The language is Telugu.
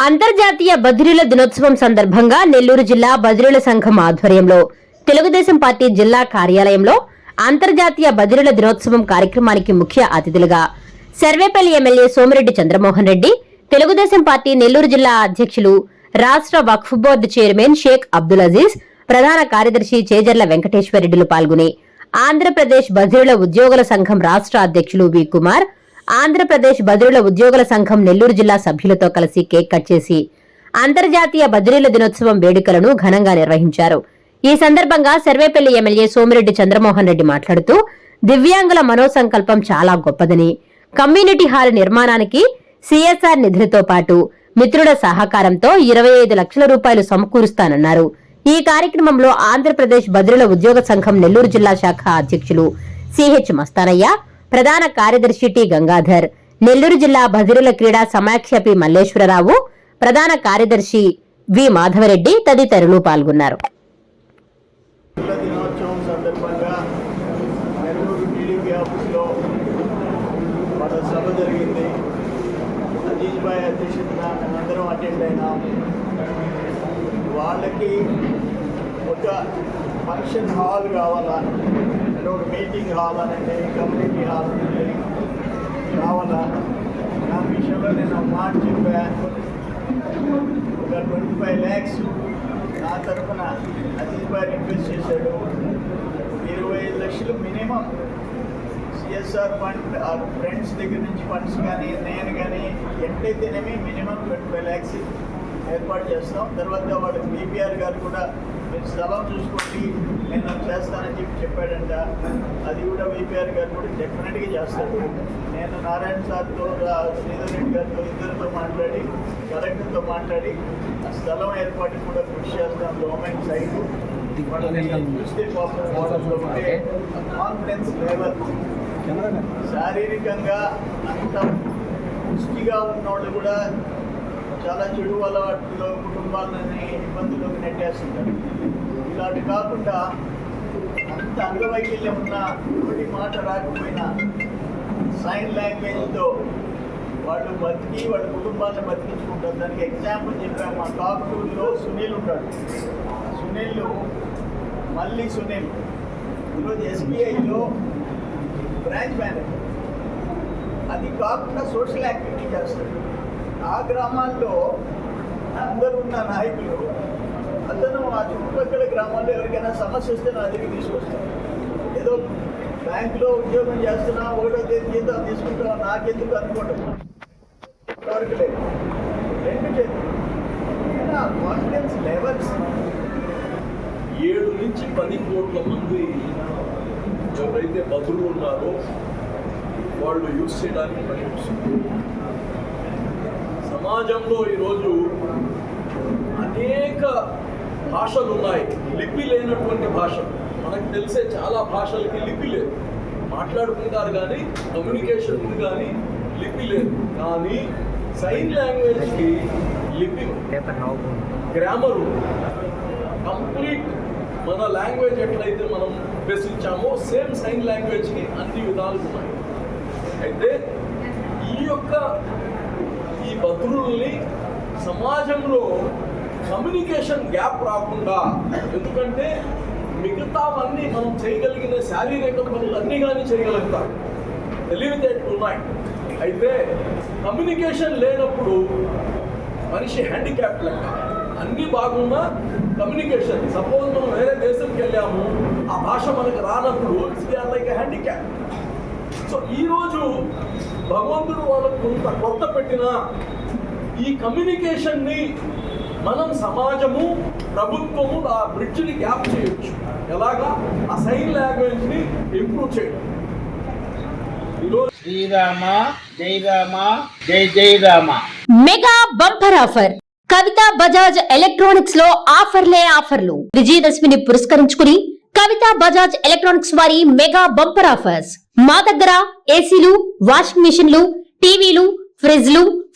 అంతర్జాతీయ బదిరీల దినోత్సవం సందర్భంగా నెల్లూరు జిల్లా బదిరీల సంఘం ఆధ్వర్యంలో తెలుగుదేశం పార్టీ జిల్లా కార్యాలయంలో అంతర్జాతీయ బదిరీల దినోత్సవం కార్యక్రమానికి ముఖ్య అతిథులుగా సర్వేపల్లి ఎమ్మెల్యే సోమిరెడ్డి చంద్రమోహన్ రెడ్డి తెలుగుదేశం పార్టీ నెల్లూరు జిల్లా అధ్యక్షులు రాష్ట్ర wakf board chairman Sheikh Abdul Aziz ప్రధాన కార్యదర్శి చేజర్ల వెంకటేశ్వరరెడ్డిలు పాల్గొని ఆంధ్రప్రదేశ్ బదిరీల ఉద్యోగుల సంఘం రాష్ట్ర అధ్యక్షులు వి కుమార్ ఆంధ్రప్రదేశ్ బదిరుల ఉద్యోగుల సంఘం నెల్లూరు జిల్లా సభ్యులతో కలిసి కేక్ కట్ చేసి అంతర్జాతీయ బదిరీల దినోత్సవం వేడుకలను ఘనంగా నిర్వహించారు. ఈ సందర్భంగా సర్వేపల్లి ఎమ్మెల్యే సోమిరెడ్డి చంద్రమోహన్ రెడ్డి మాట్లాడుతూ దివ్యాంగుల మనోసంకల్పం చాలా గొప్పదని కమ్యూనిటీ హాల్ నిర్మాణానికి సిఎస్ఆర్ నిధులతో పాటు మిత్రుల సహకారంతో ఇరవై ఐదు లక్షల రూపాయలు సమకూరుస్తానన్నారు. ఈ కార్యక్రమంలో ఆంధ్రప్రదేశ్ బదిరుల ఉద్యోగ సంఘం నెల్లూరు జిల్లా శాఖ అధ్యక్షులు సిహెచ్ మస్తానయ్య ప్రధాన కార్యదర్శి టి గంగాధర్. నెల్లూరు జిల్లా బదిరుల క్రీడా సమాఖ్య పి మల్లేశ్వరరావు ప్రధాన కార్యదర్శి వి మాధవరెడ్డి తదితరులు పాల్గొన్నారు. వాళ్ళకి ఒక ఫంక్షన్ హాల్ కావాలా? ఏదో ఒక మీటింగ్ హాల్ అనండి కమ్యూనిటీ హాల్ నా కావాలా విషయంలో నేను మాట చెప్పా. ఒక ట్వంటీ ఫైవ్ ల్యాక్స్ నా తరఫున అజీజ్ భాయ్ ఇన్వెస్ట్ చేశాడు. ఇరవై ఐదు లక్షలు మినిమం. సిఎస్ఆర్ ఫండ్ ఆ ఫ్రెండ్స్ దగ్గర నుంచి ఫండ్స్ కానీ నేను కానీ ఎంతైతేనేమి మినిమం ట్వంటీ ఫైవ్ ల్యాక్స్ ఏర్పాటు చేస్తాం. తర్వాత వాళ్ళకి బీపీఆర్ గారు కూడా మీరు స్థలం చూసుకోండి. నేను చేస్తానని చెప్పి చెప్పాడంట. అది కూడా బీపీఆర్ గారు కూడా డెఫినెట్గా చేస్తాడు. నేను నారాయణ సార్తో శ్రీధర్ రెడ్డి గారితో ఇద్దరితో మాట్లాడి కలెక్టర్తో మాట్లాడి ఆ స్థలం ఏర్పాటుకి కూడా కృషి చేస్తాం గవర్నమెంట్ సైడ్. చూస్తే కాన్ఫిడెన్స్ లెవెల్ శారీరకంగా అంత పుష్టిగా ఉన్నోళ్ళు కూడా చాలా చెడు అలవాట్లో కుటుంబాలని ఇబ్బందుల్లోకి నెట్టేస్తుంటారు. ఇలాంటి కాకుండా అంత అంగవైకల్యం ఉన్న ఒకటి మాట రాకపోయినా సైన్ లాంగ్వేజ్తో వాళ్ళు బతికి వాళ్ళ కుటుంబాన్ని బతికించుకుంటారు. దానికి ఎగ్జాంపుల్ చెప్పాము మా కాకుటూరులో సునీల్ ఉంటాడు. సునీల్ మళ్ళీ సునీల్. ఈరోజు ఎస్బీఐలో బ్రాంచ్ మేనేజర్ అది కాకుండా సోషల్ యాక్టివిటీ చేస్తాడు. ఆ గ్రామాల్లో అందరు ఉన్న నాయకులు అతను ఆ చుట్టుపక్కల గ్రామాల్లో ఎవరికైనా సమస్య వస్తే నా దగ్గర తీసుకొస్తాను ఏదో బ్యాంకులో ఉద్యోగం చేస్తున్నా ఒకటో తేదీ జీతం తీసుకుంటాం నాకెందుకు అనుకోవటం? వరకు లేదు. రెండు చేతులు. కాన్ఫిడెన్స్ లెవెల్స్ ఏడు నుంచి పది కోట్ల మంది ఎవరైతే బదులు ఉన్నారో వాళ్ళు యూజ్ చేయడానికి పనిపిస్తుంది సమాజంలో ఈరోజు అనేక భాషలు ఉన్నాయి. లిపి లేనటువంటి భాష. మనకు తెలిసే చాలా భాషలకి లిపి లేదు. మాట్లాడుకుంటారు కానీ కమ్యూనికేషన్ ఉంది కానీ లిపి లేదు. కానీ సైన్ లాంగ్వేజ్కి లిపి గ్రామర్ కంప్లీట్ మన లాంగ్వేజ్ ఎట్లయితే మనం అభ్యసించామో సేమ్ సైన్ లాంగ్వేజ్కి అన్ని విధాలు ఉన్నాయి. అయితే ఈ యొక్క ఈ బద్రుల్ని సమాజంలో కమ్యూనికేషన్ గ్యాప్ రాకుండా ఎందుకంటే మిగతావన్నీ మనం చేయగలిగిన శారీరక పనులు అన్నీ కానీ చేయగలుగుతాం. తెలివితేటలు ఉన్నాయి. అయితే కమ్యూనికేషన్ లేనప్పుడు మనిషి హ్యాండిక్యాప్ లెక్క. అన్ని బాగున్నా కమ్యూనికేషన్. సపోజ్ మనం వేరే దేశంకి వెళ్ళాము ఆ భాష మనకు రానప్పుడు ఇట్స్ లైక్ హ్యాండిక్యాప్ సో ఈరోజు భగవంతుడు వాళ్ళకు కొంత కొత్త పెట్టిన ఈ కమ్యూనికేషన్ని మనం సమాజము ప్రభుత్వము ఆ బ్రిడ్జ్ని గ్యాప్ చేయొచ్చు. ఎలాగా? ఆ సైన్ లాంగ్వేజ్ని ఇంప్రూవ్ చేయడం. ఈరోజు శ్రీరామ జై రామ జై జై Rama. Mega bumper offer. Kavitha Bajaj ఎలక్ట్రానిక్స్లో ఆఫర్లే ఆఫర్లు. విజయదశమిని పురస్కరించుకుని కవిత బజాజ్ ఎలక్ట్రానిక్స్ వారి మెగా బంపర్ ఆఫర్స్. మా దగ్గర ఏసీలు వాషింగ్ మిషన్లు టీవీలు ఫ్రిడ్జ్లు